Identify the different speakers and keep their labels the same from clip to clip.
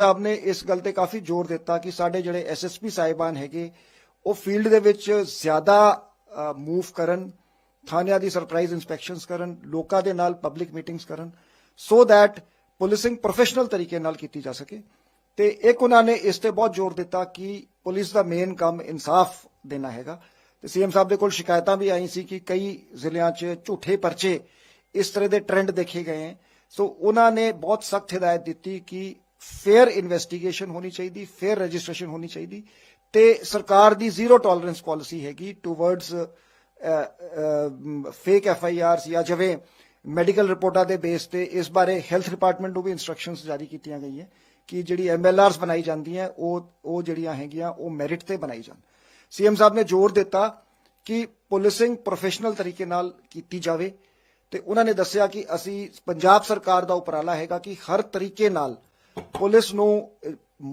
Speaker 1: ਸਾਹਿਬ ਨੇ ਇਸ ਗੱਲ ਤੇ ਕਾਫੀ ਜ਼ੋਰ ਦਿੱਤਾ ਕਿ ਸਾਡੇ ਜਿਹੜੇ ਐਸਐਸਪੀ ਸਾਹਿਬਾਨ ਹੈਗੇ, ਉਹ ਫੀਲਡ ਦੇ ਵਿੱਚ ਜ਼ਿਆਦਾ ਮੂਵ ਕਰਨ, ਥਾਣਿਆਂ ਦੀ ਸਰਪ੍ਰਾਈਜ਼ ਇਨਸਪੈਕਸ਼ਨਸ ਕਰਨ, ਲੋਕਾਂ ਦੇ ਨਾਲ ਪਬਲਿਕ ਮੀਟਿੰਗਸ ਕਰਨ ਸੋ ਥੈਟ ਪੁਲਿਸਿੰਗ ਪ੍ਰੋਫੈਸ਼ਨਲ ਤਰੀਕੇ ਨਾਲ ਕੀਤੀ ਜਾ ਸਕੇ। ਤੇ ਇੱਕ ਉਹਨਾਂ ਨੇ ਇਸ ਤੇ ਬਹੁਤ ਜ਼ੋਰ ਦਿੱਤਾ ਕਿ ਪੁਲਿਸ ਦਾ ਮੇਨ ਕੰਮ ਇਨਸਾਫ ਦੇਣਾ ਹੈਗਾ। ਤੇ ਸੀਐਮ ਸਾਹਿਬ ਦੇ ਕੋਲ ਸ਼ਿਕਾਇਤਾਂ ਵੀ ਆਈ ਸੀ ਕਿ ਕਈ ਜ਼ਿਲ੍ਹਿਆਂ 'ਚ ਝੂਠੇ ਪਰਚੇ ਇਸ ਤਰ੍ਹਾਂ ਦੇ ਟ੍ਰੈਂਡ ਦੇਖੇ ਗਏ ਹੈ। ਸੋ ਉਹਨਾਂ ਨੇ ਬਹੁਤ ਸਖਤ ਹਦਾਇਤ ਦਿੱਤੀ ਕਿ ਫੇਅਰ ਇਨਵੈਸਟੀਗੇਸ਼ਨ ਹੋਣੀ ਚਾਹੀਦੀ ਫੇਅਰ ਰਜਿਸਟ੍ਰੇਸ਼ਨ ਹੋਣੀ ਚਾਹੀਦੀ ਤੇ ਸਰਕਾਰ ਦੀ ਜ਼ੀਰੋ ਟੋਲਰੈਂਸ ਪਾਲਿਸੀ ਹੈਗੀ towards fake F I Rs ਜਾਂ ਜਿਵੇਂ ਮੈਡੀਕਲ ਰਿਪੋਰਟਾਂ ਦੇ ਬੇਸ ਤੇ ਇਸ ਬਾਰੇ ਹੈਲਥ ਡਿਪਾਰਟਮੈਂਟ ਨੂੰ ਵੀ ਇਨਸਟਰਕਸ਼ਨਸ ਜਾਰੀ ਕੀਤੀਆਂ ਗਈਆਂ ਕਿ ਜਿਹੜੀ ਐਮਐਲਆਰਸ ਬਣਾਈ ਜਾਂਦੀਆਂ, ਉਹ ਉਹ ਜਿਹੜੀਆਂ ਹੈਗੀਆਂ, ਉਹ ਮੈਰਿਟ ਤੇ ਬਣਾਈ ਜਾਣ। ਸੀਐਮ ਸਾਹਿਬ ਨੇ ਜ਼ੋਰ ਦਿੱਤਾ ਕਿ ਪੁਲਿਸਿੰਗ ਪ੍ਰੋਫੈਸ਼ਨਲ ਤਰੀਕੇ ਨਾਲ ਕੀਤੀ ਜਾਵੇ ਤੇ ਉਹਨਾਂ ਨੇ ਦੱਸਿਆ ਕਿ ਅਸੀਂ ਪੰਜਾਬ ਸਰਕਾਰ ਦਾ ਉਪਰਾਲਾ ਹੈਗਾ ਕਿ ਹਰ ਤਰੀਕੇ ਨਾਲ ਪੁਲਿਸ ਨੂੰ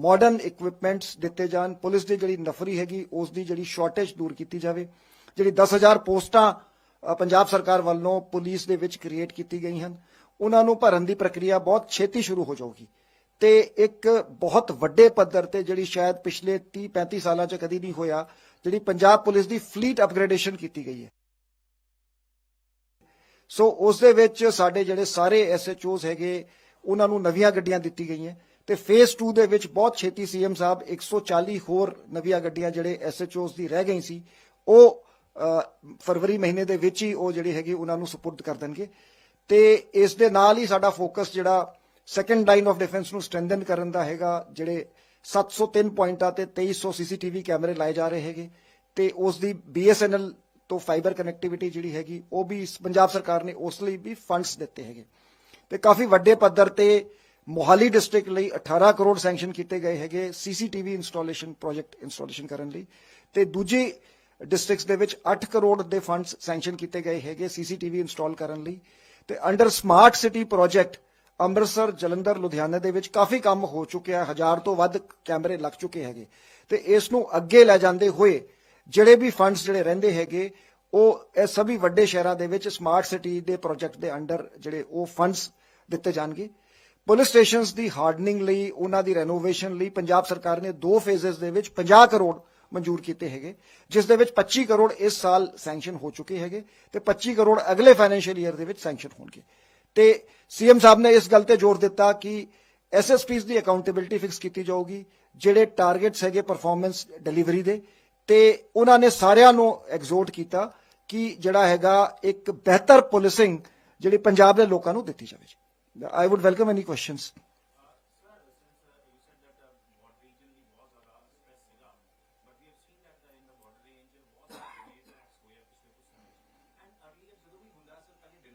Speaker 1: ਮਾਡਰਨ ਇਕਵਿਪਮੈਂਟਸ ਦਿੱਤੇ ਜਾਣ, ਪੁਲਿਸ ਦੀ ਜਿਹੜੀ ਨਫਰੀ ਹੈਗੀ, ਉਸ ਦੀ ਜਿਹੜੀ ਸ਼ਾਰਟੇਜ ਦੂਰ ਕੀਤੀ ਜਾਵੇ, ਜਿਹੜੀ 10000 ਪੋਸਟਾਂ ਪੰਜਾਬ ਸਰਕਾਰ ਵੱਲੋਂ ਪੁਲਿਸ ਦੇ ਵਿੱਚ ਕ੍ਰੀਏਟ ਕੀਤੀ ਗਈ ਹਨ, ਉਹਨਾਂ ਨੂੰ ਭਰਨ ਦੀ ਪ੍ਰਕਿਰਿਆ ਬਹੁਤ ਛੇਤੀ ਸ਼ੁਰੂ ਹੋ ਜਾਊਗੀ। ਤੇ ਇੱਕ ਬਹੁਤ ਵੱਡੇ ਪੱਧਰ ਤੇ ਜਿਹੜੀ ਸ਼ਾਇਦ ਪਿਛਲੇ 30 35 ਸਾਲਾਂ 'ਚ ਕਦੀ ਨਹੀਂ ਹੋਇਆ, ਜਿਹੜੀ ਪੰਜਾਬ ਪੁਲਿਸ ਦੀ ਫਲੀਟ ਅਪਗ੍ਰੇਡੇਸ਼ਨ ਕੀਤੀ ਗਈ ਹੈ। ਸੋ ਉਸ ਦੇ ਵਿੱਚ ਸਾਡੇ ਜਿਹੜੇ ਸਾਰੇ ਐਸਐਚਓਸ ਹੈਗੇ ਉਹਨਾਂ ਨੂੰ ਨਵੀਆਂ ਗੱਡੀਆਂ ਦਿੱਤੀ ਗਈਆਂ। ਤੇ ਫੇਸ 2 ਦੇ ਵਿੱਚ ਬਹੁਤ ਛੇਤੀ ਸੀਐਮ ਸਾਹਿਬ 140 ਹੋਰ ਨਵੀਆਂ ਗੱਡੀਆਂ ਜਿਹੜੇ ਐਸਐਚਓਸ ਦੀ ਰਹਿ ਗਈ ਸੀ, ਉਹ ਫਰਵਰੀ ਮਹੀਨੇ ਦੇ ਵਿੱਚ ਹੀ ਉਹ ਜਿਹੜੀ ਹੈਗੀ ਉਹਨਾਂ ਨੂੰ ਸਪੁਰਦ ਕਰ ਦੇਣਗੇ। ਤੇ ਇਸ ਦੇ ਨਾਲ ਹੀ ਸਾਡਾ ਫੋਕਸ ਜਿਹੜਾ ਸੈਕੰਡ ਲਾਈਨ ਆਫ ਡਿਫੈਂਸ ਨੂੰ ਸਟਰੈਂਥਨ ਕਰਨ ਦਾ ਹੈਗਾ, ਜਿਹੜੇ 703 ਪੁਆਇੰਟਾਂ ਤੇ 2300 ਸੀਸੀਟੀਵੀ ਕੈਮਰੇ ਲਾਏ ਜਾ ਰਹੇ ਹੈਗੇ। ਤੇ ਉਸ ਦੀ ਬੀਐਸਐਨਐਲ ਤੋਂ ਫਾਈਬਰ ਕਨੈਕਟੀਵਿਟੀ ਜਿਹੜੀ ਹੈਗੀ, ਉਹ ਵੀ ਪੰਜਾਬ ਸਰਕਾਰ ਨੇ ਉਸ ਲਈ ਵੀ ਫੰਡਸ ਦਿੱਤੇ ਹੈਗੇ। ਤੇ ਕਾਫੀ ਵੱਡੇ ਪੱਧਰ ਤੇ ਮੋਹਾਲੀ ਡਿਸਟ੍ਰਿਕਟ ਲਈ 18 ਕਰੋੜ ਸੈਂਕਸ਼ਨ ਕੀਤੇ ਗਏ ਹੈਗੇ ਸੀਸੀਟੀਵੀ ਇੰਸਟਾਲੇਸ਼ਨ ਪ੍ਰੋਜੈਕਟ ਇੰਸਟਾਲੇਸ਼ਨ ਕਰਨ ਲਈ। ਤੇ ਦੂਜੀ ਡਿਸਟ੍ਰਿਕਟਸ ਦੇ ਵਿੱਚ 8 ਕਰੋੜ ਦੇ ਫੰਡਸ ਸੈਂਕਸ਼ਨ ਕੀਤੇ ਗਏ ਹੈਗੇ ਸੀਸੀਟੀਵੀ ਇੰਸਟਾਲ ਕਰਨ ਲਈ। ਤੇ under smart city project Amritsar, Jalandhar, Ludhiana ਦੇ ਵਿੱਚ ਕਾਫੀ ਕੰਮ ਹੋ ਚੁੱਕਿਆ, ਹਜ਼ਾਰ ਤੋਂ ਵੱਧ ਕੈਮਰੇ ਲੱਗ ਚੁੱਕੇ ਹੈਗੇ। ਤੇ ਇਸ ਨੂੰ ਅੱਗੇ ਲੈ ਜਾਂਦੇ ਹੋਏ ਜਿਹੜੇ ਵੀ ਫੰਡਸ ਜਿਹੜੇ ਰਹਿੰਦੇ ਹੈਗੇ ਉਹ, ਇਹ ਸਭੀ ਵੱਡੇ ਸ਼ਹਿਰਾਂ ਦੇ ਵਿੱਚ ਸਮਾਰਟ ਸਿਟੀ ਦੇ ਪ੍ਰੋਜੈਕਟ ਦੇ ਅੰਡਰ ਜਿਹੜੇ ਉਹ ਫੰਡਸ ਦਿੱਤੇ ਜਾਣਗੇ। ਪੁਲਿਸ ਸਟੇਸ਼ਨਸ ਦੀ ਹਾਰਡਨਿੰਗ ਲਈ, ਉਹਨਾਂ ਦੀ ਰੈਨੋਵੇਸ਼ਨ ਲਈ ਪੰਜਾਬ ਸਰਕਾਰ ਨੇ ਦੋ ਫੇਜ਼ਸ ਦੇ ਵਿੱਚ 50 ਕਰੋੜ ਮਨਜ਼ੂਰ ਕੀਤੇ ਹੈਗੇ। ਜਿਸ ਦੇ ਵਿੱਚ 25 ਕਰੋੜ ਇਸ ਸਾਲ ਸੈਂਕਸ਼ਨ ਹੋ ਚੁੱਕੇ ਹੈਗੇ ਤੇ 25 ਕਰੋੜ ਅਗਲੇ ਫਾਈਨੈਂਸ਼ੀਅਲ ਈਅਰ ਦੇ ਵਿੱਚ ਸੈਂਕਸ਼ਨ ਹੋਣਗੇ। ਤੇ ਸੀਐਮ ਸਾਹਿਬ ਨੇ ਇਸ ਗੱਲ ਤੇ ਜ਼ੋਰ ਦਿੱਤਾ ਕਿ ਐਸਐਸਪੀਸ ਦੀ ਅਕਾਊਂਟੇਬਿਲਟੀ ਫਿਕਸ ਕੀਤੀ ਜਾਊਗੀ, ਜਿਹੜੇ ਟਾਰਗੇਟਸ ਹੈਗੇ ਪਰਫਾਰਮੈਂਸ ਡਿਲੀਵਰੀ ਦੇ। ਤੇ ਉਹਨਾਂ ਨੇ ਸਾਰਿਆਂ ਨੂੰ ਐਗਜ਼ੋਰਟ ਕੀਤਾ ਕਿ ਜਿਹੜਾ ਹੈਗਾ ਇੱਕ ਬਿਹਤਰ ਪੁਲਿਸਿੰਗ ਜਿਹੜੀ ਪੰਜਾਬ ਦੇ ਲੋਕਾਂ ਨੂੰ ਦਿੱਤੀ ਜਾਵੇ। I would welcome any questions
Speaker 2: And earlier ਜਦੋਂ ਵੀ ਹੁੰਦਾ ਸਰ ਪਹਿਲੇ ਵੀ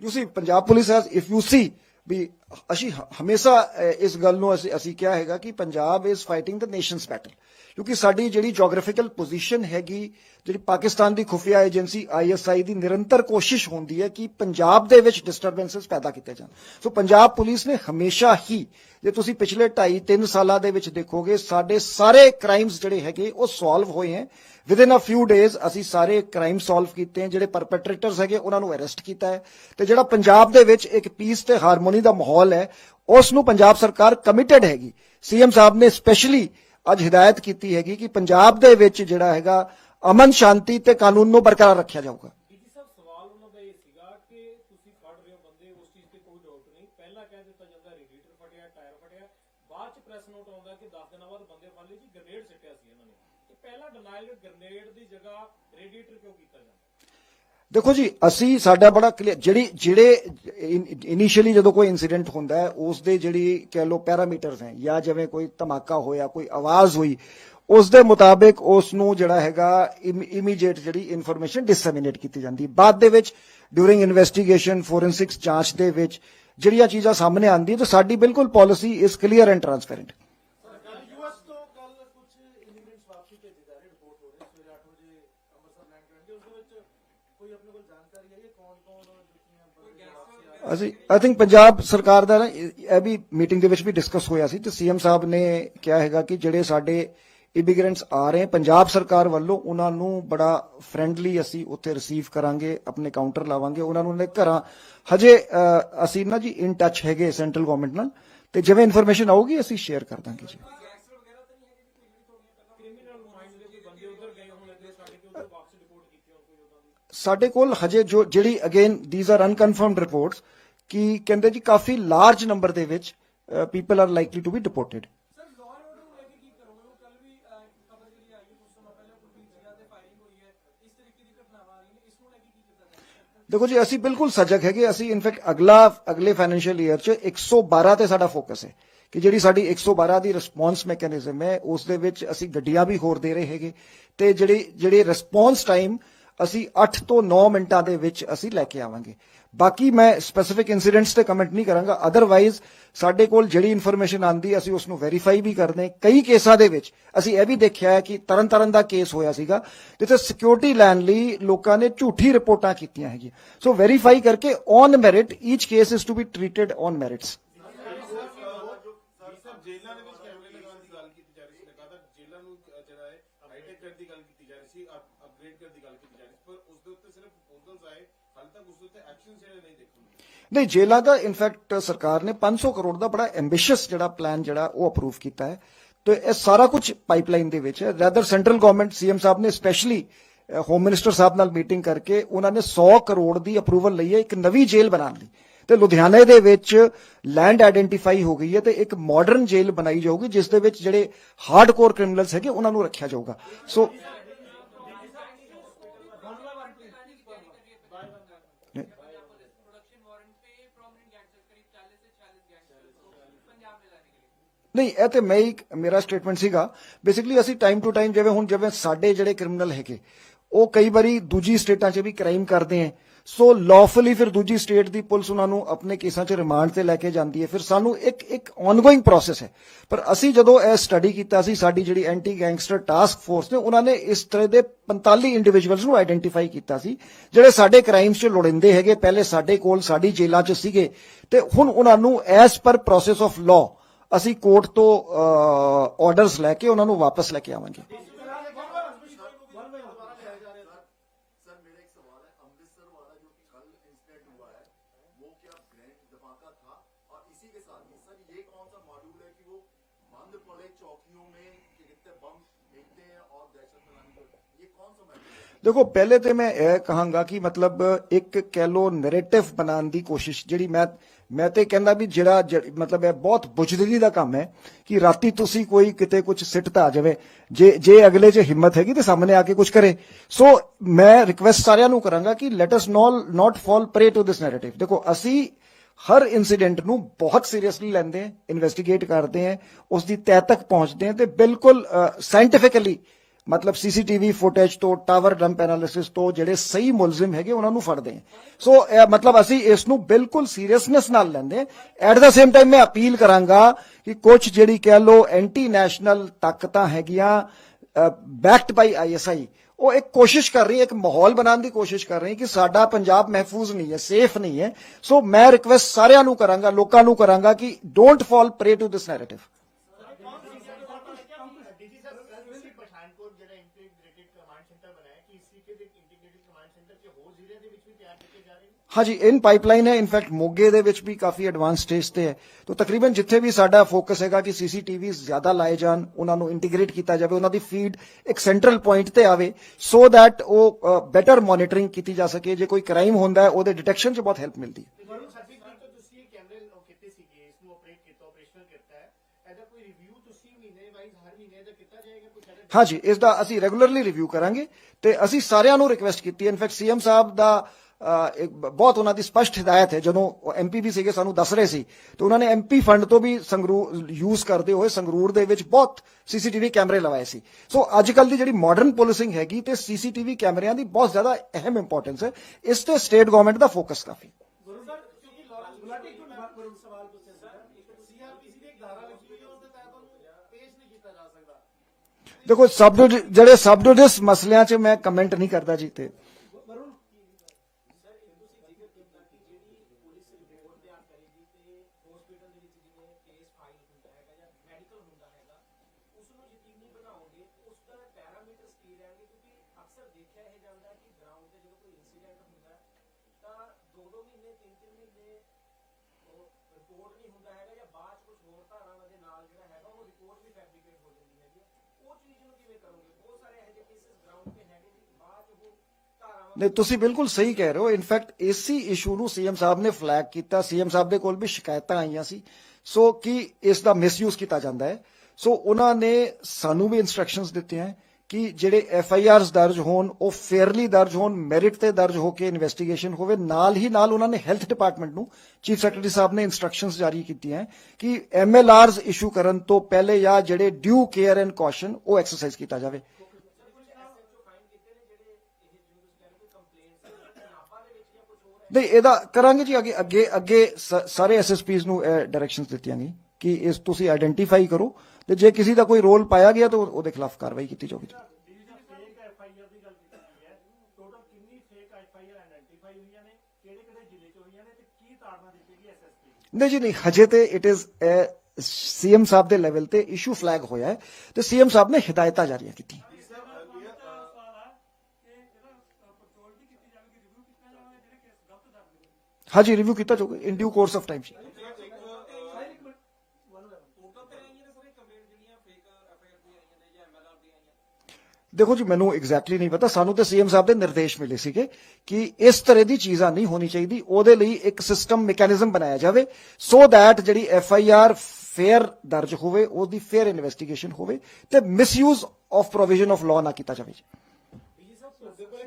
Speaker 2: you issue a
Speaker 1: ਅਸੀਂ ਹਮੇਸ਼ਾ ਇਸ ਗੱਲ ਨੂੰ ਅਸੀਂ ਅਸੀਂ ਕਿਹਾ ਹੈਗਾ ਕਿ Punjab is fighting the nation's battle ਕਿਉਂਕਿ ਸਾਡੀ ਜਿਹੜੀ ਜੀਓਗ੍ਰਾਫੀਕਲ ਪੋਜੀਸ਼ਨ ਹੈਗੀ ਜਿਹੜੀ ਪਾਕਿਸਤਾਨ ਦੀ ਖੁਫੀਆ ਏਜੰਸੀ ਆਈਐਸਆਈ ਦੀ ਨਿਰੰਤਰ ਕੋਸ਼ਿਸ਼ ਹੁੰਦੀ ਹੈ ਕਿ ਪੰਜਾਬ ਦੇ ਵਿੱਚ ਡਿਸਟਰਬੈਂਸਸ ਪੈਦਾ ਕੀਤੇ ਜਾਣ। ਸੋ ਪੰਜਾਬ ਪੁਲਿਸ ਨੇ ਹਮੇਸ਼ਾ ਹੀ, ਜੇ ਤੁਸੀਂ ਪਿਛਲੇ 2.5 3 ਸਾਲਾਂ ਦੇ ਵਿੱਚ ਦੇਖੋਗੇ, ਸਾਡੇ ਸਾਰੇ ਕ੍ਰਾਈਮਸ ਜਿਹੜੇ ਹੈਗੇ, ਉਹ ਸੋਲਵ ਹੋਏ ਹੈ। ਵਿਦਿਨ ਅ ਫਿਊ ਡੇਜ਼ ਅਸੀਂ ਸਾਰੇ ਕ੍ਰਾਈਮ ਸੋਲਵ ਕੀਤੇ ਹੈ, ਜਿਹੜੇ ਪਰਪੈਟਰੇਟਰਸ ਹੈਗੇ, ਉਹਨਾਂ ਨੂੰ ਅਰੈਸਟ ਕੀਤਾ ਹੈ। ਤੇ ਜਿਹੜਾ ਪੰਜਾਬ ਦੇ ਵਿੱਚ ਇੱਕ ਪੀਸ ਤੇ ਹਾਰਮੋਨੀ ਦਾ ਮਾਹੌਲ ਹੈ, ਉਸ ਨੂੰ ਪੰਜਾਬ ਸਰਕਾਰ ਕਮਿਟਡ ਹੈਗੀ। ਸੀਐਮ ਸਾਹਿਬ ਨੇ ਸਪੈਸ਼ਲੀ ਅੱਜ ਹਦਾਇਤ ਕੀਤੀ ਹੈਗੀ ਕਿ ਪੰਜਾਬ ਦੇ ਵਿੱਚ ਜਿਹੜਾ ਹੈਗਾ ਅਮਨ ਸ਼ਾਂਤੀ ਤੇ ਕਾਨੂੰਨ ਨੂੰ ਬਰਕਰਾਰ ਰੱਖਿਆ ਜਾਊਗਾ।
Speaker 3: ਡੀਜੀ ਸਾਹਿਬ ਸਵਾਲ ਉਹਨਾਂ ਦਾ ਇਹ ਸੀਗਾ ਕਿ ਤੁਸੀਂ ਫੜ ਰਹੇ ਹੋ ਬੰਦੇ ਉਸ ਚੀਜ਼ ਤੇ ਕੋਈ ਡਾਊਟ ਨਹੀਂ। ਪਹਿਲਾਂ ਕਹਿ ਦਿੱਤਾ ਜਾਂਦਾ ਰੇਡੀਏਟਰ ਫਟਿਆ ਟਾਇਰ ਫਟਿਆ। ਬਾਅਦ ਚ ਪ੍ਰੈਸ ਨੋਟ ਆਉਂਦਾ ਕਿ 10 ਦਿਨਾਂ ਬਾਅਦ ਬੰਦੇ ਫੜ ਲਏ ਜੀ ਗ੍ਰਨੇਡ ਸਿੱਟਿਆ ਸੀ ਇਹਨਾਂ ਨੇ। ਇਹ ਪਹਿਲਾ ਡਿਨਾਈਲ ਗ੍ਰਨੇਡ ਦੀ ਜਗ੍ਹਾ ਰੇਡੀਏਟਰ ਕਿਉਂ ਕੀਤਾ ਜਾਂਦਾ?
Speaker 1: ਦੇਖੋ ਜੀ ਅਸੀਂ ਸਾਡਾ ਬੜਾ ਜਿਹੜੀ ਜਿਹੜੇ ਇਨੀਸ਼ੀਅਲੀ ਜਦੋਂ ਕੋਈ ਇਨਸੀਡੈਂਟ ਹੁੰਦਾ ਹੈ ਉਸ ਦੇ ਜਿਹੜੀ ਕਹਿ ਲੋ ਪੈਰਾਮੀਟਰਸ ਹੈ ਜਾਂ ਜਿਵੇਂ ਕੋਈ ਧਮਾਕਾ ਹੋਇਆ ਕੋਈ ਆਵਾਜ਼ ਹੋਈ ਉਸ ਦੇ ਮੁਤਾਬਿਕ ਉਸ ਨੂੰ ਜਿਹੜਾ ਹੈਗਾ ਇਮੀਡੀਏਟ ਜਿਹੜੀ ਇਨਫੋਰਮੇਸ਼ਨ ਡਿਸੈਮੀਨੇਟ ਕੀਤੀ ਜਾਂਦੀ। ਬਾਅਦ ਦੇ ਵਿੱਚ ਡਿਊਰਿੰਗ ਇਨਵੈਸਟੀਗੇਸ਼ਨ ਫੋਰੈਂਸਿਕਸ ਜਾਂਚ ਦੇ ਵਿੱਚ ਜਿਹੜੀਆਂ ਚੀਜ਼ਾਂ ਸਾਹਮਣੇ ਆਉਂਦੀਆਂ, ਤਾਂ ਸਾਡੀ ਬਿਲਕੁਲ
Speaker 4: policy is clear and transparent
Speaker 1: ਅਸੀਂ ਆਈ ਥਿੰਕ ਪੰਜਾਬ ਸਰਕਾਰ ਦਾ ਇਹ ਇਹ ਵੀ ਮੀਟਿੰਗ ਦੇ ਵਿੱਚ ਵੀ ਡਿਸਕਸ ਹੋਇਆ ਸੀ, ਤੇ ਸੀਐਮ ਸਾਹਿਬ ਨੇ ਕਿਹਾ ਹੈਗਾ ਕਿ ਜਿਹੜੇ ਸਾਡੇ ਇਮੀਗ੍ਰੈਂਟਸ ਆ ਰਹੇ ਪੰਜਾਬ ਸਰਕਾਰ ਵੱਲੋਂ ਉਹਨਾਂ ਨੂੰ ਬੜਾ ਫ੍ਰੈਂਡਲੀ ਅਸੀਂ ਉੱਥੇ ਰਿਸੀਵ ਕਰਾਂਗੇ, ਆਪਣੇ ਕਾਊਂਟਰ ਲਾਵਾਂਗੇ। ਉਹਨਾਂ ਨੂੰ ਨੇ ਘਰਾਂ, ਹਜੇ ਅਸੀਂ ਨਾ ਜੀ ਇਨ ਟੱਚ ਹੈਗੇ ਸੈਂਟਰਲ ਗਵਰਨਮੈਂਟ ਨਾਲ। ਤੇ ਜਿਵੇਂ ਇਨਫੋਰਮੇਸ਼ਨ ਆਊਗੀ, ਅਸੀਂ ਸ਼ੇਅਰ ਕਰ ਦਾਂਗੇ ਜੀ।
Speaker 3: ਸਾਡੇ
Speaker 1: ਸਾਡੇ ਕੋਲ ਹਜੇ ਜੋ, ਜਿਹੜੀ again these are unconfirmed reports ਕਿ ਕਹਿੰਦੇ ਜੀ ਕਾਫੀ ਲਾਰਜ ਨੰਬਰ ਦੇ ਵਿੱਚ people are likely to be deported
Speaker 4: sir law and order ਨੂੰ ਲੈ ਕੇ ਕੀ ਕਰੋਗੇ ਉਹ ਕੱਲ ਵੀ ਖਬਰ ਜਿਹੜੀ ਆਈ ਹੈ ਕੁਝ ਸਮਾਂ ਪਹਿਲਾਂ ਕੁਲਦੀਪ ਜ਼ਿਲ੍ਹਾ ਤੇ ਫਾਇਰਿੰਗ ਹੋਈ ਹੈ ਇਸ ਤਰੀਕੇ ਦੀ ਘਟਨਾਵਾਂ ਆ ਰਹੀਆਂ ਨੇ ਇਸ ਨੂੰ ਲੈ ਕੇ ਕੀ ਕੀਤਾ ਜਾਏਗਾ
Speaker 1: ਦੇਖੋ ਜੀ, ਅਸੀਂ ਬਿਲਕੁਲ ਸਜਗ ਹੈਗੇ, ਅਸੀਂ ਇਨਫੈਕਟ ਅਗਲਾ, ਅਗਲੇ ਫਾਈਨੈਂਸ਼ੀਅਲ ਈਅਰ ਚ 112 ਤੇ ਸਾਡਾ ਫੋਕਸ ਹੈ ਕਿ ਜਿਹੜੀ ਸਾਡੀ 112 ਦੀ ਰਿਸਪੌਂਸ ਮੈਕੈਨਿਜ਼ਮ ਹੈ, ਉਸ ਦੇ ਵਿੱਚ ਅਸੀਂ ਗੱਡੀਆਂ ਵੀ ਹੋਰ ਦੇ ਰਹੇ ਹੈਗੇ ਤੇ ਜਿਹੜੀ, ਜਿਹੜੇ ਰਿਸਪੌਂਸ ਟਾਈਮ ਅਸੀਂ 8 ਤੋਂ 9 ਮਿੰਟਾਂ ਦੇ ਵਿੱਚ ਅਸੀਂ ਲੈ ਕੇ ਆਵਾਂਗੇ। ਬਾਕੀ ਮੈਂ ਸਪੈਸੀਫਿਕ ਇਨਸੀਡੈਂਟਸ ਤੇ ਕਮੈਂਟ ਨਹੀਂ ਕਰਾਂਗਾ। ਅਦਰਵਾਈਜ਼ ਸਾਡੇ ਕੋਲ ਜਿਹੜੀ ਇਨਫੋਰਮੇਸ਼ਨ ਆਂਦੀ, ਅਸੀਂ ਉਸ ਨੂੰ ਵੈਰੀਫਾਈ ਵੀ ਕਰਦੇ ਕਈ ਕੇਸਾਂ ਦੇ ਵਿੱਚ ਅਸੀਂ ਇਹ ਵੀ ਦੇਖਿਆ ਹੈ ਕਿ ਤਰਨ ਤਾਰਨ ਦਾ ਕੇਸ ਹੋਇਆ ਸੀਗਾ, ਜਿੱਥੇ ਸਿਕਿਉਰਿਟੀ ਲੈਣ ਲਈ ਲੋਕਾਂ ਨੇ ਝੂਠੀ ਰਿਪੋਰਟਾਂ ਕੀਤੀਆਂ ਹੈਗੀਆਂ। ਸੋ ਵੈਰੀਫਾਈ ਕਰਕੇ on merit each case is to be treated on merits
Speaker 5: sir ਜੇਲ੍ਹਾਂ ਦੇ ਵਿੱਚ ਕੈਮਰੇ ਲਗਾਉਣ ਦੀ ਗੱਲ ਕੀਤੀ ਜਾ ਰਹੀ ਸੀ ਲਗਾਤਾਰ ਜੇਲ੍ਹਾਂ ਨੂੰ ਅਹ, ਜਿਹੜਾ ਹੈ ਹਾਈਟੈਕ ਕਰਨ ਦੀ ਗੱਲ ਕੀਤੀ ਜਾ ਰਹੀ ਸੀ ਅਪਗ੍ਰੇਡ ਕਰਨ ਦੀ ਗੱਲ ਕੀਤੀ ਜਾ ਰਹੀ ਸੀ ਪਰ ਉਸ ਦੇ ਉੱਤੇ ਸਿਰਫ ਪ੍ਰਪੋਜ਼ਲਸ ਆਏ ਹਾਲ ਤੱਕ ਉਸ ਦੇ ਉੱਤੇ ਐਕਸ਼ਨ ਜਿਹੜੇ ਨਹੀਂ ਦੇਖਣ
Speaker 1: ਨਹੀਂ ਜੇਲਾਂ ਦਾ ਇਨਫੈਕਟ ਸਰਕਾਰ ਨੇ 500 ਕਰੋੜ ਦਾ ਬੜਾ ਐਂਬੀਸ਼ੀਅਸ ਜਿਹੜਾ ਪਲਾਨ ਜਿਹੜਾ ਉਹ ਅਪਰੂਵ ਕੀਤਾ ਹੈ। ਤੇ ਇਹ ਸਾਰਾ ਕੁਝ ਪਾਈਪਲਾਈਨ ਦੇ ਵਿੱਚ ਹੈ। ਰੈਦਰ ਸੈਂਟਰਲ ਗਵਰਨਮੈਂਟ ਸੀਐਮ ਸਾਹਿਬ ਨੇ ਸਪੈਸ਼ਲੀ ਹੋਮ ਮਿਨਿਸਟਰ ਸਾਹਿਬ ਨਾਲ ਮੀਟਿੰਗ ਕਰਕੇ ਉਹਨਾਂ ਨੇ 100 ਕਰੋੜ ਦੀ ਅਪਰੂਵਲ ਲਈ ਹੈ ਇੱਕ ਨਵੀਂ ਜੇਲ੍ਹ ਬਣਾਉਣ ਲਈ ਤੇ ਲੁਧਿਆਣੇ ਦੇ ਵਿੱਚ ਲੈਂਡ ਆਇਡੈਂਟੀਫਾਈ ਹੋ ਗਈ ਹੈ ਤੇ ਇੱਕ ਮਾਡਰਨ ਜੇਲ੍ਹ ਬਣਾਈ ਜਾਊਗੀ, ਜਿਸ ਦੇ ਵਿੱਚ ਜਿਹੜੇ ਹਾਰਡਕੋਰ ਕ੍ਰਿਮੀਨਲਸ ਹੈਗੇ, ਉਹਨਾਂ ਨੂੰ ਰੱਖਿਆ ਜਾਊਗਾ। ਸੋ ਨਹੀਂ, ਇਹ ਤੇ ਮੈਂ ਇੱਕ ਮੇਰਾ ਸਟੇਟਮੈਂਟ ਸੀਗਾ। ਬੇਸਿਕਲੀ ਅਸੀਂ ਟਾਈਮ ਟੂ ਟਾਈਮ ਜਿਵੇਂ ਹੁਣ ਜਿਵੇਂ ਸਾਡੇ ਜਿਹੜੇ ਕ੍ਰਿਮੀਨਲ ਹੈਗੇ, ਉਹ ਕਈ ਵਾਰੀ ਦੂਜੀ ਸਟੇਟਾਂ 'ਚ ਵੀ ਕ੍ਰਾਈਮ ਕਰਦੇ ਹੈ ਸੋ ਲੌਫੁਲੀ ਫਿਰ ਦੂਜੀ ਸਟੇਟ ਦੀ ਪੁਲਿਸ ਉਹਨਾਂ ਨੂੰ ਆਪਣੇ ਕੇਸਾਂ 'ਚ ਰਿਮਾਂਡ ਤੇ ਲੈ ਕੇ ਜਾਂਦੀ ਹੈ ਫਿਰ ਸਾਨੂੰ ਇੱਕ ਇੱਕ ਆਨਗੋਇੰਗ ਪ੍ਰੋਸੈਸ ਹੈ ਪਰ ਅਸੀਂ ਜਦੋਂ ਇਹ ਸਟੱਡੀ ਕੀਤਾ ਸੀ, ਸਾਡੀ ਜਿਹੜੀ ਐਂਟੀ ਗੈਂਗਸਟਰ ਟਾਸਕ ਫੋਰਸ ਨੇ, ਉਹਨਾਂ ਨੇ ਇਸ ਤਰ੍ਹਾਂ ਦੇ 45 ਇੰਡੀਵਿਜੂਅਲਸ ਨੂੰ ਆਇਡੈਂਟੀਫਾਈ ਕੀਤਾ ਸੀ, ਜਿਹੜੇ ਸਾਡੇ ਕ੍ਰਾਈਮਸ 'ਚ ਲੋੜਿੰਦੇ ਹੈਗੇ, ਪਹਿਲੇ ਸਾਡੇ ਕੋਲ ਸਾਡੀ ਜੇਲ੍ਹਾਂ 'ਚ ਸੀਗੇ। ਤੇ ਹੁਣ ਉਹਨਾਂ ਨੂੰ as per process of law ਅਸੀਂ ਕੋਰਟ ਤੋਂ ਆਰਡਰਸ ਲੈ ਕੇ ਉਹਨਾਂ ਨੂੰ ਵਾਪਸ ਲੈ ਕੇ ਆਵਾਂਗੇ
Speaker 6: सर मेरा एक सवाल है अमृतसर वाला जो कि कल इंसिडेंट हुआ है वो क्या ग्रैंड धमाका था और इसी के साथ ही सर ये कौन सा मॉड्यूल है कि वो बंद पड़े चौकियों में कि कितने बम फेंकते हैं और दहशत फैलाने को ये कौन सा मॉड्यूल है
Speaker 1: ਦੇਖੋ, ਪਹਿਲੇ ਤੇ ਮੈਂ ਇਹ ਕਹਾਂਗਾ ਕਿ ਮਤਲਬ ਇੱਕ ਕਹਿ ਲੋ ਨੈਰੇਟਿਵ ਬਣਾਉਣ ਦੀ ਕੋਸ਼ਿਸ਼ ਜਿਹੜੀ ਮੈਂ ਮੈਂ ਤੇ ਕਹਿੰਦਾ ਵੀ ਜਿਹੜਾ ਮਤਲਬ ਇਹ ਬਹੁਤ ਬੁਝਦਗੀ ਦਾ ਕੰਮ ਹੈ ਕਿ ਰਾਤੀ ਤੁਸੀਂ ਕੋਈ ਕਿਤੇ ਕੁਝ ਸਿੱਟਦਾ ਆ ਜਾਵੇ, ਜੇ ਜੇ ਅਗਲੇ 'ਚ ਹਿੰਮਤ ਹੈਗੀ ਤੇ ਸਾਹਮਣੇ ਆ ਕੇ ਕੁਝ ਕਰੇ। ਸੋ ਮੈਂ ਰਿਕਵੈਸਟ ਸਾਰਿਆਂ ਨੂੰ ਕਰਾਂਗਾ ਕਿ let us no not fall prey to this narrative ਦੇਖੋ, ਅਸੀਂ ਹਰ ਇਨਸੀਡੈਂਟ ਨੂੰ ਬਹੁਤ ਸੀਰੀਅਸਲੀ ਲੈਂਦੇ ਹਾਂ ਇਨਵੈਸਟੀਗੇਟ ਕਰਦੇ ਹਾਂ ਉਸ ਦੀ ਤਹਿ ਤੱਕ ਪਹੁੰਚਦੇ ਹਾਂ ਤੇ ਬਿਲਕੁਲ ਸਾਇੰਟੀਫਿਕਲੀ ਮਤਲਬ ਸੀਸੀਟੀਵੀ ਫੁਟੇਜ ਤੋਂ, ਟਾਵਰ ਡੰਪ ਐਨਾਲਿਸਿਸ ਤੋਂ ਜਿਹੜੇ ਸਹੀ ਮੁਲਜ਼ਮ ਹੈਗੇ ਉਹਨਾਂ ਨੂੰ ਫੜਦੇ ਹਾਂ। ਸੋ ਮਤਲਬ ਅਸੀਂ ਇਸ ਨੂੰ ਬਿਲਕੁਲ ਸੀਰੀਅਸਨੈਸ ਨਾਲ ਲੈਂਦੇ ਐਟ ਦਾ ਸੇਮ ਟਾਈਮ ਮੈਂ ਅਪੀਲ ਕਰਾਂਗਾ ਕਿ ਕੁਝ ਜਿਹੜੀ ਕਹਿ ਲੋ ਐਂਟੀ ਨੈਸ਼ਨਲ ਤਾਕਤਾਂ ਹੈਗੀਆਂ ਬੈਕਡ ਬਾਈ ਆਈਐਸਆਈ ਉਹ ਇੱਕ ਕੋਸ਼ਿਸ਼ ਕਰ ਰਹੀ ਹੈ, ਇੱਕ ਮਾਹੌਲ ਬਣਾਉਣ ਦੀ ਕੋਸ਼ਿਸ਼ ਕਰ ਰਹੀ ਹੈ ਕਿ ਸਾਡਾ ਪੰਜਾਬ ਮਹਿਫੂਜ਼ ਨਹੀਂ ਹੈ ਸੇਫ ਨਹੀਂ ਹੈ। ਸੋ ਮੈਂ ਰਿਕਵੈਸਟ ਸਾਰਿਆਂ ਨੂੰ ਕਰਾਂਗਾ, ਲੋਕਾਂ ਨੂੰ ਕਰਾਂਗਾ ਕਿ don't fall prey to this narrative
Speaker 7: DC ਸਾਹਿਬ ਤੁਸੀਂ ਪਠਾਨਕੋਟ ਜਿਹੜਾ ਇੰਟੀਗ੍ਰੇਟਿਡ ਕਮਾਂਡ ਸੈਂਟਰ ਬਣਾਇਆ ਕਿ ਇਸੇ ਕੇ ਦੇ ਇੰਟੀਗ੍ਰੇਟਿਡ ਕਮਾਂਡ ਸੈਂਟਰ ਕੇ ਹੋਰ ਜ਼ਿਲ੍ਹੇ ਦੇ ਵਿੱਚ ਵੀ ਤਿਆਰ ਕੀਤੇ ਜਾ ਰਹੇ ਨੇ?
Speaker 1: ਹਾਂਜੀ ਇਨ ਪਾਈਪਲਾਈਨ ਹੈ ਇਨਫੈਕਟ ਮੋਗੇ ਦੇ ਵਿੱਚ ਵੀ ਕਾਫੀ ਐਡਵਾਂਸ ਸਟੇਜ ਤੇ ਹੈ। ਤੋਂ ਤਕਰੀਬਨ ਜਿੱਥੇ ਵੀ ਸਾਡਾ ਫੋਕਸ ਹੈਗਾ ਕਿ ਸੀਸੀਟੀਵੀਜ਼ ਜ਼ਿਆਦਾ ਲਾਏ ਜਾਣ ਉਹਨਾਂ ਨੂੰ ਇੰਟੀਗ੍ਰੇਟ ਕੀਤਾ ਜਾਵੇ ਉਹਨਾਂ ਦੀ ਫੀਡ ਇੱਕ ਸੈਂਟਰਲ ਪੁਆਇੰਟ ਤੇ ਆਵੇ ਸੋ ਥੈਟ ਉਹ ਬੈਟਰ ਮੋਨਿਟਰਿੰਗ ਕੀਤੀ ਜਾ ਸਕੇ। ਜੇ ਕੋਈ ਕ੍ਰਾਈਮ ਹੁੰਦਾ ਉਹਦੇ ਡਿਟੈਕਸ਼ਨ 'ਚ ਬਹੁਤ ਹੈਲਪ ਮਿਲਦੀ ਹੈ। ਹਾਂਜੀ, ਇਸ ਦਾ ਅਸੀਂ ਰੈਗੂਲਰਲੀ ਰਿਵਿਊ ਕਰਾਂਗੇ ਤੇ ਅਸੀਂ ਸਾਰਿਆਂ ਨੂੰ ਰਿਕਵੈਸਟ ਕੀਤੀ ਹੈ। ਇਨਫੈਕਟ ਸੀਐਮ ਸਾਹਿਬ ਦਾ ਬਹੁਤ ਉਹਨਾਂ ਦੀ ਸਪਸ਼ਟ ਹਦਾਇਤ ਹੈ। ਜਦੋਂ ਐਮਪੀ ਵੀ ਸੀਗੇ, ਸਾਨੂੰ ਦੱਸ ਰਹੇ ਸੀ, ਤੇ ਉਹਨਾਂ ਨੇ ਐਮਪੀ ਫੰਡ ਤੋਂ ਵੀ ਸੰਗਰੂਰ ਯੂਜ਼ ਕਰਦੇ ਹੋਏ ਸੰਗਰੂਰ ਦੇ ਵਿੱਚ ਬਹੁਤ ਸੀਸੀਟੀਵੀ ਕੈਮਰੇ ਲਵਾਏ ਸੀ। ਸੋ ਅੱਜ ਕੱਲ ਦੀ ਜਿਹੜੀ ਮਾਡਰਨ ਪੁਲਿਸਿੰਗ ਹੈਗੀ ਤੇ ਸੀਸੀਟੀਵੀ ਕੈਮਰਿਆਂ ਦੀ ਬਹੁਤ ਜ਼ਿਆਦਾ ਅਹਿਮ ਇੰਪੋਰਟੈਂਸ ਹੈ। ਇਸ ਤੇ ਸਟੇਟ ਗਵਰਨਮੈਂਟ ਦਾ ਫੋਕਸ ਕਾਫੀ
Speaker 4: ਵਰੁਣ ਸਰ ਕਿਉਂਕਿ ਲਾਰੈਂਸ ਗੁਲਾਟੀ ਤੋਂ ਵਰੁਣ ਸਵਾਲ ਪੁੱਛਿਆ ਸਰ ਸੀਆਰਪੀਸੀ ਦੀ ਇੱਕ ਧਾਰਾ ਲਿਖੀ ਹੋਈ ਹੈ ਉਸ ਦੇ ਤਹਿਤ ਉਹਨੂੰ ਪੇਸ਼ ਨਹੀਂ ਕੀਤਾ ਜਾ ਸਕਦਾ
Speaker 1: ਦੇਖੋ ਸਬ ਜਿਹੜੇ ਸਬਡਿਵਿਸ ਮਸਲਿਆਂ 'ਚ ਮੈਂ ਕਮੈਂਟ ਨਹੀਂ ਕਰਦਾ ਜੀ ਤੇ
Speaker 4: ਵਰੁਣ
Speaker 3: ਸਰ ਇਹ ਤੁਸੀਂ ਜ਼ਿਕਰ ਕੀਤਾ ਕਿ ਜਿਹੜੀ ਪੁਲਿਸ ਰਿਪੋਰਟ ਤਿਆਰ ਕਰੇਗੀ ਤੇ ਹਸਪੀਟਲ ਦੇ ਵਿੱਚ ਜਿਵੇਂ ਕੇਸ ਫਾਈਲ ਹੁੰਦਾ ਹੈਗਾ ਜਾਂ ਮੈਡੀਕਲ ਹੁੰਦਾ ਹੈਗਾ ਉਸ ਨੂੰ
Speaker 8: ਨੂੰ ਯਕੀਨੀ ਬਣਾਓਗੇ ਉਸ ਦਾ ਪੈਰਾਮੀਟਰਸ ਕੀ ਰਹਿਣਗੇ ਕਿਉਂਕਿ ਅਕਸਰ ਦੇਖਿਆ ਇਹ ਜਾਂਦਾ ਹੈ ਕਿ ਗਰਾਊਂਡ ਤੇ ਜਦੋਂ ਕੋਈ ਇਨਸੀਡੈਂਟ ਹੁੰਦਾ ਹੈ ਤਾਂ ਦੋ ਦੋ ਮਹੀਨੇ ਤਿੰਨ ਤਿੰਨ ਮਹੀਨੇ ਉਹ ਰਿਪੋਰਟ ਨਹੀਂ ਹੁੰਦਾ ਹੈਗਾ ਜਾਂ ਬਾਅਦ 'ਚ ਕੁਝ ਹੋਰ ਧਾਰਾਵਾਂ ਦੇ ਨਾਲ ਜਿਹੜਾ ਹੈਗਾ ਉਹ ਰਿਪੋਰਟ ਵੀ ਫੈਬਰੀਕੇਟ ਹੋ ਜਾਂਦੀ ਹੈਗੀ ਹੈ। ਉਹ ਚੀਜ਼ ਨੂੰ ਕਿਵੇਂ ਕਰੋਗੇ ਬਹੁਤ ਸਾਰੇ ਇਹੋ ਜਿਹੇ ਕੇਸਿਸ ਗਰਾਊਂਡ ਤੇ ਹੈਗੇ ਜੀ ਬਾਅਦ 'ਚ ਉਹ ਧਾਰਾਵਾਂ
Speaker 1: ਤੁਸੀਂ ਬਿਲਕੁਲ ਸਹੀ ਕਹਿ ਰਹੇ ਹੋ। ਇਨਫੈਕਟ ਇਸੀ ਇਸ਼ੂ ਨੂੰ ਸੀਐਮ ਸਾਹਿਬ ਨੇ ਫਲੈਗ ਕੀਤਾ। ਸੀਐਮ ਸਾਹਿਬ ਦੇ ਕੋਲ ਵੀ ਸ਼ਿਕਾਇਤਾਂ ਆਈਆਂ ਸੀ। ਸੋ ਕਿ ਇਸ ਦਾ ਮਿਸਯੂਜ਼ ਕੀਤਾ ਜਾਂਦਾ ਹੈ? ਸੋ ਉਹਨਾਂ ਨੇ ਸਾਨੂੰ ਵੀ ਇਨਸਟਰਕਸ਼ਨਸ ਦਿੱਤੀਆਂ ਕਿ ਜਿਹੜੇ ਐਫ ਆਈ ਆਰਸ ਦਰਜ ਹੋਣ, ਉਹ ਫੇਅਰਲੀ ਦਰਜ ਹੋਣ ਮੈਰਿਟ ਤੇ ਦਰਜ ਹੋ ਕੇ ਇਨਵੈਸਟੀਗੇਸ਼ਨ ਹੋਵੇ। ਨਾਲ ਹੀ ਨਾਲ ਉਹਨਾਂ ਨੇ ਹੈਲਥ ਡਿਪਾਰਟਮੈਂਟ ਨੂੰ ਚੀਫ ਸੈਕਟਰੀ ਸਾਹਿਬ ਨੇ ਇਨਸਟਰਕਸ਼ਨਸ ਜਾਰੀ ਕੀਤੀਆਂ ਕਿ ਐਮ ਐਲ ਆਰਸ ਇਸ਼ੂ ਕਰਨ ਤੋਂ ਪਹਿਲੇ ਜਾਂ ਜਿਹੜੇ ਡਿਊ ਕੇਅਰ ਐਂਡ ਕੌਸ਼ਨ ਉਹ ਐਕਸਰਸਾਈਜ਼ ਕੀਤਾ ਜਾਵੇ। ਨਹੀਂ ਇਹਦਾ ਕਰਾਂਗੇ ਜੀ ਅੱਗੇ ਅੱਗੇ ਅੱਗੇ ਸ- ਸਾਰੇ ਐਸਐਸਪੀਸ ਨੂੰ ਇਹ ਡਾਇਰੈਕਸ਼ਨਸ ਦਿੱਤੀਆਂ ਗਈ ਕਿ ਇਸ ਤੁਸੀਂ ਆਇਡੈਂਟੀਫਾਈ ਕਰੋ ਤੇ ਜੇ ਕਿਸੇ ਦਾ ਕੋਈ ਰੋਲ ਪਾਇਆ ਗਿਆ ਤਾਂ ਉਹਦੇ ਖਿਲਾਫ ਕਾਰਵਾਈ ਕੀਤੀ ਜਾਊਗੀ ਨਹੀਂ ਜੀ, ਨਹੀਂ, ਹਜੇ ਤੇ ਇਟ ਇਜ਼ ਸੀਐਮ ਸਾਹਿਬ ਦੇ ਲੈਵਲ ਤੇ ਇਸ਼ੂ ਫਲੈਗ ਹੋਇਆ ਹੈ ਤੇ ਸੀਐਮ ਸਾਹਿਬ ਨੇ ਹਦਾਇਤਾਂ ਜਾਰੀਆਂ ਕੀਤੀਆਂ। ਹਾਂਜੀ ਰਿਵਿਊ ਕੀਤਾ ਜਾਊਗਾ
Speaker 9: in due course of time total
Speaker 1: ਦੇਖੋ ਜੀ, ਮੈਨੂੰ ਐਗਜ਼ੈਕਟਲੀ ਨਹੀਂ ਪਤਾ। ਸਾਨੂੰ ਤੇ ਸੀਐਮ ਸਾਹਿਬ ਦੇ ਨਿਰਦੇਸ਼ ਮਿਲੇ ਸੀਗੇ ਕਿ ਇਸ ਤਰ੍ਹਾਂ ਦੀ ਚੀਜ਼ਾਂ ਨਹੀਂ ਹੋਣੀ ਚਾਹੀਦੀ। ਉਹਦੇ ਲਈ ਇੱਕ ਸਿਸਟਮ ਮੈਕੈਨਿਜ਼ਮ ਬਣਾਇਆ ਜਾਵੇ। ਸੋ ਥੈਟ ਜਿਹੜੀ ਐਫ ਆਈ ਆਰ ਫੇਅਰ ਦਰਜ ਹੋਵੇ, ਉਹਦੀ ਫੇਅਰ ਇਨਵੈਸਟੀਗੇਸ਼ਨ ਹੋਵੇ ਤੇ misuse of provision of law ਨਾ ਕੀਤਾ ਜਾਵੇ ਜੀ।
Speaker 3: ਜੀ ਸਾਹਿਬ, ਤੁਹਾਡੇ ਕੋਲੇ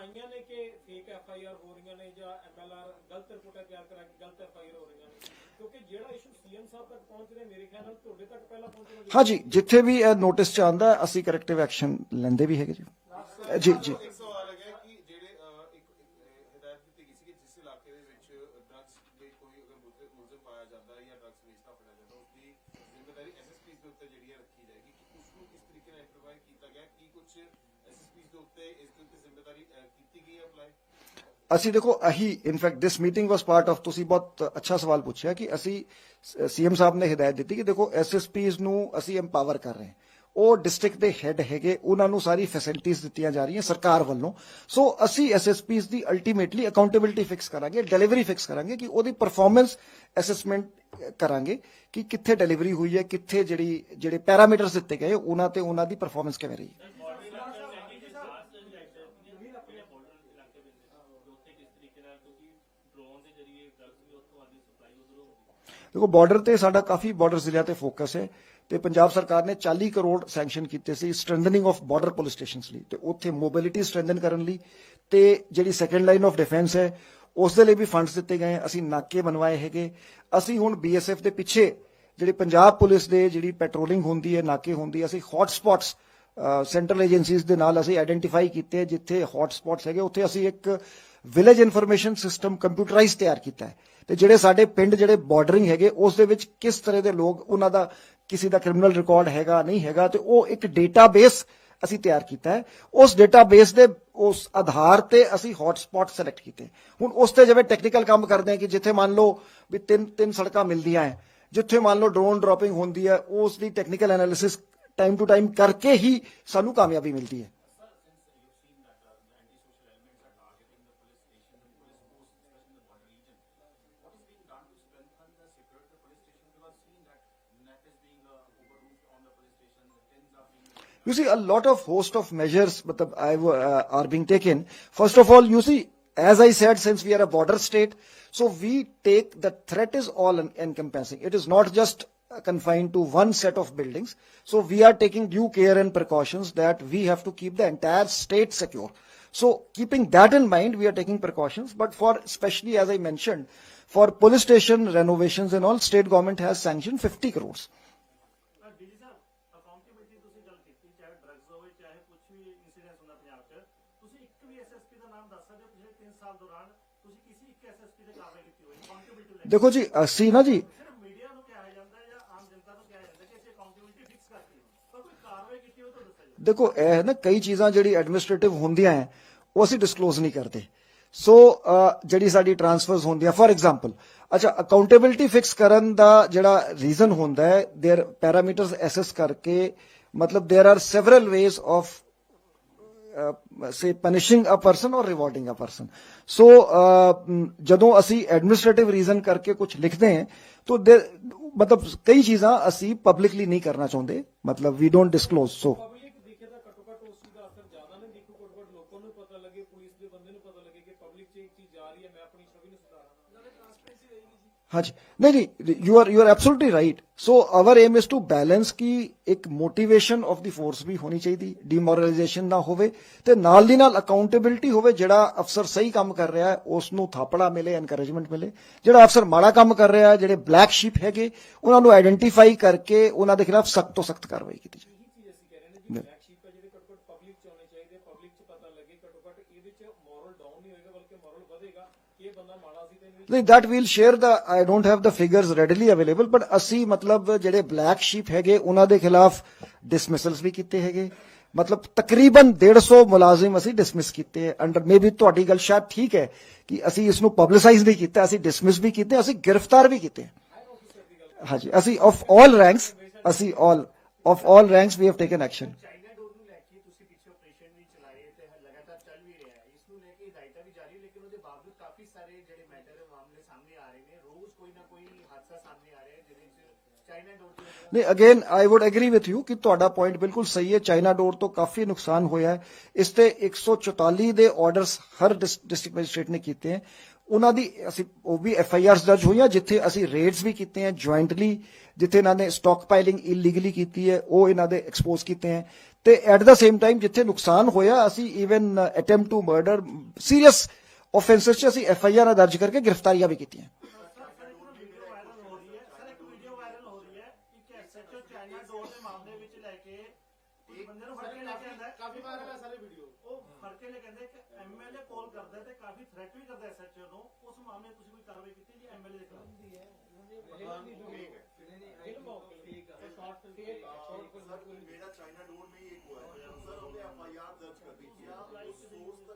Speaker 3: ਆਈਆਂ ਨੇ ਕਿ ਫੇਕ ਐਫ ਆਈ ਆਰ ਹੋ ਰਹੀਆਂ ਨੇ ਜਾਂ ਐਮ ਐਲ ਆਰ ਗਲਤ ਰਿਪੋਰਟਾਂ ਤਿਆਰ ਕਰਾ ਕੇ ਗਲਤ ਐਫ ਆਈ ਆਰ ਹੋ ਰਹੀਆਂ ਨੇ। ਕਿਉਂਕਿ ਜਿਹੜਾ ਇਸ਼ੂ ਸੀਐਮ ਸਾਹਿਬ ਤੱਕ ਪਹੁੰਚ ਰਿਹਾ ਮੇਰੇ ਖਿਆਲ ਨਾਲ ਤੁਹਾਡੇ ਤੱਕ ਪਹਿਲਾਂ ਪਹੁੰਚਣਾ ਚਾਹੀਦਾ
Speaker 1: ਹਾਂਜੀ ਜਿੱਥੇ ਵੀ ਇਹ ਨੋਟਿਸ ਚ ਆਂਦਾ ਅਸੀਂ ਕਰੈਕਟਿਵ ਐਕਸ਼ਨ ਲੈਂਦੇ ਵੀ ਹੈਗੇ ਜੀ। ਜੀ ਜੀ। ਅਸੀਂ ਦੇਖੋ, ਅਹੀ in fact this meeting was part of ਤੁਸੀਂ ਬਹੁਤ ਅੱਛਾ ਸਵਾਲ ਪੁੱਛਿਆ ਕਿ ਅਸੀਂ ਸੀਐਮ ਸਾਹਿਬ ਨੇ ਹਦਾਇਤ ਦਿੱਤੀ ਕਿ ਦੇਖੋ ਐਸਐਸਪੀਸ ਨੂੰ ਅਸੀਂ ਐਮਪਾਵਰ ਕਰ ਰਹੇ ਹਾਂ। ਉਹ ਡਿਸਟ੍ਰਿਕਟ ਦੇ ਹੈੱਡ ਹੈਗੇ, ਉਹਨਾਂ ਨੂੰ ਸਾਰੀ ਫੈਸਿਲਿਟੀਆਂ ਦਿੱਤੀਆਂ ਜਾ ਰਹੀਆਂ ਸਰਕਾਰ ਵੱਲੋਂ। ਸੋ ਅਸੀਂ ਐਸਐਸਪੀਸ ਦੀ ਅਲਟੀਮੇਟਲੀ ਅਕਾਊਂਟੇਬਿਲਟੀ ਫਿਕਸ ਕਰਾਂਗੇ ਡਿਲੀਵਰੀ ਫਿਕਸ ਕਰਾਂਗੇ ਕਿ ਉਹਦੀ ਪਰਫਾਰਮੈਂਸ ਅਸੈਸਮੈਂਟ ਕਰਾਂਗੇ ਕਿ ਕਿੱਥੇ ਡਿਲੀਵਰੀ ਹੋਈ ਹੈ, ਕਿੱਥੇ ਜਿਹੜੀ, ਜਿਹੜੇ ਪੈਰਾਮੀਟਰਸ ਦਿੱਤੇ ਗਏ, ਉਹਨਾਂ ਤੇ ਉਹਨਾਂ ਦੀ ਪਰਫਾਰਮੈਂਸ ਕਿਵੇਂ ਰਹੀ। ਹੈ ਦੇਖੋ ਬਾਰਡਰ ਤੇ ਸਾਡਾ ਕਾਫੀ ਬਾਰਡਰ ਜ਼ਿਲ੍ਹਿਆਂ ਤੇ ਫੋਕਸ ਹੈ ਤੇ ਪੰਜਾਬ ਸਰਕਾਰ ਨੇ 40 ਕਰੋੜ ਸੈਂਕਸ਼ਨ ਕੀਤੇ ਸੀ strengthening of border police stations ਲਈ ਤੇ ਉੱਥੇ ਮੋਬਿਲਿਟੀ ਸਟਰੈਂਥਨ ਕਰਨ ਲਈ ਤੇ ਜਿਹੜੀ ਸੈਕੰਡ ਲਾਈਨ ਆਫ ਡਿਫੈਂਸ ਹੈ ਉਸ ਦੇ ਲਈ ਵੀ ਫੰਡਸ ਦਿੱਤੇ ਗਏ ਅਸੀਂ ਨਾਕੇ ਬਣਵਾਏ ਹੈਗੇ। ਅਸੀਂ ਹੁਣ ਬੀਐਸਐਫ ਦੇ ਪਿੱਛੇ ਜਿਹੜੀ ਪੰਜਾਬ ਪੁਲਿਸ ਦੇ ਜਿਹੜੀ ਪੈਟਰੋਲਿੰਗ ਹੁੰਦੀ ਹੈ, ਨਾਕੇ ਹੁੰਦੀ ਹੈ, ਅਸੀਂ ਹੌਟ ਸਪੌਟਸ ਸੈਂਟਰਲ ਏਜੰਸੀਜ਼ ਦੇ ਨਾਲ ਅਸੀਂ ਆਇਡੈਂਟੀਫਾਈ ਕੀਤੇ ਜਿੱਥੇ ਹੌਟ ਸਪੌਟਸ ਹੈਗੇ, ਉੱਥੇ ਅਸੀਂ ਇੱਕ ਵਿਲੇਜ ਇਨਫੋਰਮੇਸ਼ਨ ਸਿਸਟਮ ਕੰਪਿਊਟਰਾਈਜ਼ ਤਿਆਰ ਕੀਤਾ ਹੈ। ਤੇ ਜਿਹੜੇ ਸਾਡੇ ਪਿੰਡ ਜਿਹੜੇ ਬਾਰਡਰਿੰਗ ਹੈਗੇ, ਉਸ ਦੇ ਵਿੱਚ ਕਿਸ ਤਰ੍ਹਾਂ ਦੇ ਲੋਕ, ਉਹਨਾਂ ਦਾ ਕਿਸੇ ਦਾ ਕ੍ਰਿਮੀਨਲ ਰਿਕਾਰਡ ਹੈਗਾ, ਨਹੀਂ ਹੈਗਾ, ਤੇ ਉਹ ਇੱਕ ਡੇਟਾਬੇਸ ਅਸੀਂ ਤਿਆਰ ਕੀਤਾ ਹੈ। ਉਸ ਡੇਟਾਬੇਸ ਦੇ ਉਸ ਆਧਾਰ ਤੇ ਅਸੀਂ ਹੌਟ ਸਿਲੈਕਟ ਕੀਤੇ ਹੁਣ ਉਸ ਤੇ ਜਿਵੇਂ ਟੈਕਨੀਕਲ ਕੰਮ ਕਰਦੇ ਹਾਂ ਕਿ ਜਿੱਥੇ ਮੰਨ ਲਓ ਵੀ ਤਿੰਨ ਤਿੰਨ ਸੜਕਾਂ ਮਿਲਦੀਆਂ ਹੈ, ਜਿੱਥੇ ਮੰਨ ਲਓ ਡਰੋਨ ਡ੍ਰੌਪਿੰਗ ਹੁੰਦੀ ਹੈ, ਉਸ ਦੀ technical analysis time to time ਕਰਕੇ ਹੀ ਸਾਨੂੰ ਕਾਮਯਾਬੀ ਮਿਲਦੀ ਹੈ। You see, a lot of host of measures uh, are being taken. First of all, you see, as I said, since we are a border state, so we take the threat is all en- encompassing. It is not just uh, confined to one set of buildings. So we are taking due care and precautions that we have to keep the entire state secure. So keeping that in mind, we are taking precautions. But for especially as I mentioned, for police station renovations and all, state government has sanctioned 50 crores. ਦੇਖੋ ਜੀ ਅਸੀਂ ਨਾ ਜੀ
Speaker 4: ਸਿਰਫ media ਨੂੰ ਕਿਹਾ ਜਾਂਦਾ ਹੈ ਜਾਂ ਆਮ ਜਨਤਾ ਨੂੰ ਕਿਹਾ ਜਾਂਦਾ ਕਿ ਅਸੀਂ ਅਕਾਊਂਟੇਬਿਲਟੀ ਫਿਕਸ ਕਰਤੀ ਹੈ ਪਰ ਕੋਈ ਕਾਰਵਾਈ ਕੀਤੀ ਹੋਵੇ ਤਾਂ ਦੱਸਿਆ ਜਾਵੇ
Speaker 1: ਦੇਖੋ ਇਹ ਨਾ ਕਈ ਚੀਜ਼ਾਂ ਜਿਹੜੀ ਐਡਮਿਨਿਸਟ੍ਰੇਟਿਵ ਹੁੰਦੀਆਂ ਹੈ ਉਹ ਅਸੀਂ ਡਿਸਕਲੋਜ਼ ਨਹੀਂ ਕਰਦੇ ਸੋ ਅ, ਜਿਹੜੀ ਸਾਡੀ ਟ੍ਰਾਂਸਫਰਸ ਹੁੰਦੀਆਂ ਫੋਰ ਐਗਜ਼ਾਮਪਲ ਅੱਛਾ ਅਕਾਊਂਟੇਬਿਲਟੀ ਫਿਕਸ ਕਰਨ ਦਾ ਜਿਹੜਾ ਰੀਜ਼ਨ ਹੁੰਦਾ ਹੈ देयर ਪੈਰਾਮੀਟਰਸ ਐਸੈਸ ਕਰਕੇ ਮਤਲਬ there are several ways of say punishing a person or rewarding a person so ਜਦੋਂ ਅਸੀਂ ਐਡਮਿਨਿਸਟ੍ਰੇਟਿਵ ਰੀਜ਼ਨ ਕਰਕੇ ਕੁਝ ਲਿਖਦੇ ਹਾਂ, ਤਾਂ there- ਮਤਲਬ ਕਈ ਚੀਜ਼ਾਂ ਅਸੀਂ ਪਬਲਿਕਲੀ ਨਹੀਂ ਕਰਨਾ ਚਾਹੁੰਦੇ। ਮਤਲਬ we don't disclose so
Speaker 3: public ਦੇਖੇ ਤਾਂ ਘੱਟੋ ਘੱਟ ਉਸ ਚੀਜ਼ ਦਾ ਅਸਰ ਜ਼ਿਆਦਾ ਨਹੀਂ ਦੇਖੋ ਘੱਟੋ ਘੱਟ ਲੋਕਾਂ ਨੂੰ ਪਤਾ ਲੱਗੇ ਪੁਲਿਸ ਦੇ ਬੰਦੇ ਨੂੰ ਪਤਾ ਲੱਗੇ ਕਿ ਪਬਲਿਕ 'ਚ ਇੱਕ ਚੀਜ਼ ਜਾ ਰਹੀ ਹੈ ਮੈਂ ਆਪਣੀ ਛਵੀ ਨੂੰ ਸੁਧਾਰਾਂ ਨਾਲੇ ਟ੍ਰਾਂਸਪੇਰੈਂਸੀ ਰਹੇਗੀ ਜੀ
Speaker 1: ਹਾਂਜੀ। ਨਹੀਂ ਨਹੀਂ you are you are absolutely right so our aim is to balance ਕਿ ਇੱਕ ਮੋਟੀਵੇਸ਼ਨ ਆਫ ਦੀ ਫੋਰਸ ਵੀ ਹੋਣੀ ਚਾਹੀਦੀ ਡਿਮੋਰਲਾਈਜੇਸ਼ਨ ਨਾ ਹੋਵੇ ਤੇ ਨਾਲ ਦੀ ਨਾਲ ਅਕਾਊਂਟੇਬਿਲਟੀ ਹੋਵੇ ਜਿਹੜਾ ਅਫਸਰ ਸਹੀ ਕੰਮ ਕਰ ਰਿਹਾ ਹੈ ਉਸ ਨੂੰ ਥਾਪੜਾ ਮਿਲੇ ਐਨਕਰੇਜਮੈਂਟ ਮਿਲੇ ਜਿਹੜਾ ਅਫਸਰ ਮਾੜਾ ਕੰਮ ਕਰ ਰਿਹਾ ਹੈ ਜਿਹੜੇ ਬਲੈਕ ਸ਼ੀਪ ਹੈਗੇ ਉਹਨਾਂ ਨੂੰ ਆਇਡੈਂਟੀਫਾਈ ਕਰਕੇ ਉਹਨਾਂ ਦੇ ਖਿਲਾਫ ਸਖਤ ਤੋਂ ਸਖਤ ਕਾਰਵਾਈ ਕੀਤੀ ਜਾਵੇ
Speaker 3: ਇਹੀ ਚੀਜ਼ ਅਸੀਂ ਕਹਿ ਰਹੇ ਨੇ ਜੀ ਬਲੈਕ ਸ਼ੀਪ ਹੈ ਜਿਹੜੇ ਘੱਟੋ ਘੱਟ ਪਬਲਿਕ 'ਚ ਆਉਣੇ ਚਾਹੀਦੇ ਪਬਲਿਕ 'ਚ ਪਤਾ ਲੱਗੇ ਘੱਟੋ ਘੱਟ ਇਹਦੇ 'ਚ ਮੋਰਲ ਡਾਊਨ ਨਹੀਂ ਹੋਏਗਾ ਬਲਕਿ ਮੋਰਲ ਵਧੇਗਾ ਕਿ ਇਹ ਬੰਦਾ ਮਾੜਾ ਸੀ ਤੇ ਇਹਨੂੰ
Speaker 1: ਨਹੀਂ that we'll share the I don't have the figures readily available but ਅਸੀਂ ਮਤਲਬ ਜਿਹੜੇ ਬਲੈਕ ਸ਼ੀਪ ਹੈਗੇ ਉਹਨਾਂ ਦੇ ਖਿਲਾਫ ਡਿਸਮਿਸਲਸ ਵੀ ਕੀਤੇ ਹੈਗੇ ਮਤਲਬ ਤਕਰੀਬਨ 150 ਮੁਲਾਜ਼ਮ ਅਸੀਂ ਡਿਸਮਿਸ ਕੀਤੇ ਅੰਡਰ ਮੇਬੀ ਤੁਹਾਡੀ ਗੱਲ ਸ਼ਾਇਦ ਠੀਕ ਹੈ ਕਿ ਅਸੀਂ ਇਸ ਨੂੰ ਪਬਲਿਸਾਈਜ਼ ਨਹੀਂ ਕੀਤਾ ਅਸੀਂ ਡਿਸਮਿਸ ਵੀ ਕੀਤੇ ਅਸੀਂ ਗ੍ਰਿਫਤਾਰ ਵੀ ਕੀਤੇ ਹਾਂਜੀ ਅਸੀਂ ਆਫ ਆਲ ਰੈਂਕਸ ਅਸੀਂ
Speaker 7: all of all ranks we have taken action ਇਸ ਨੂੰ ਲੈ ਕੇ ਹਦਾਇਤਾਂ ਵੀ ਜਾਰੀ ਲੇਕਿਨ ਉਹਦੇ ਬਾਵਜੂਦ ਕਾਫੀ ਸਾਰੇ ਜਿਹੜੇ ਮੈਟਰ ਮਾਮਲੇ ਸਾਹਮਣੇ ਆ ਰਹੇ ਨੇ। ਰੋਜ਼ ਕੋਈ ਨਾ ਕੋਈ ਹਾਦਸਾ ਸਾਹਮਣੇ ਆ ਰਿਹਾ ਹੈ, ਜਿਹਦੇ ਵਿੱਚ ਚਾਈਨਾ ਡੋਰ ਤੋਂ
Speaker 1: ਨਹੀਂ again I would agree with you ਕਿ ਤੁਹਾਡਾ ਪੁਆਇੰਟ ਬਿਲਕੁਲ ਸਹੀ ਹੈ। ਚਾਈਨਾ ਡੋਰ ਤੋਂ ਕਾਫੀ ਨੁਕਸਾਨ ਹੋਇਆ ਹੈ। ਇਸ ਤੇ 144 ਦੇ ਆਰਡਰਸ ਹਰ ਡਿਸਟ੍ਰਿਕਟ ਮੈਜਿਸਟ੍ਰੇਟ ਨੇ ਕੀਤੇ ਹੈ। ਉਹਨਾਂ ਦੀ ਅਸੀਂ ਉਹ ਵੀ ਐਫ ਆਈ ਆਰਸ ਦਰਜ ਹੋਈਆਂ, ਜਿੱਥੇ ਅਸੀਂ ਰੇਡਸ ਵੀ ਕੀਤੇ ਹੈ ਜੁਆਇੰਟਲੀ ਜਿੱਥੇ ਇਹਨਾਂ ਨੇ ਸਟਾਕ ਪਾਈਲਿੰਗ ਇਲੀਗਲੀ ਕੀਤੀ ਹੈ, ਉਹ ਇਹਨਾਂ ਦੇ ਐਕਸਪੋਜ਼ ਕੀਤੇ ਹੈ। ਤੇ ਐਟ ਦਾ ਸੇਮ ਟਾਈਮ ਜਿੱਥੇ ਨੁਕਸਾਨ ਹੋਇਆ ਅਸੀਂ even attempt to murder serious offences 'ਚ ਅਸੀਂ ਐਫ ਆਈ ਆਰ ਦਰਜ ਕਰਕੇ ਗ੍ਰਿਫਤਾਰੀਆਂ ਵੀ ਕੀਤੀਆਂ।
Speaker 4: ਵੀਡੀਓ ਵਾਇਰਲ ਹੋ ਰਹੀ ਹੈ ਸਰ ਇੱਕ ਵੀਡੀਓ ਵਾਇਰਲ ਹੋ ਰਹੀ ਹੈ ਕਿ ਐਸਐਚਓ ਚਾਈਨਾ ਡੋਰ ਦੇ ਮਾਮਲੇ ਵਿੱਚ ਲੈ ਕੇ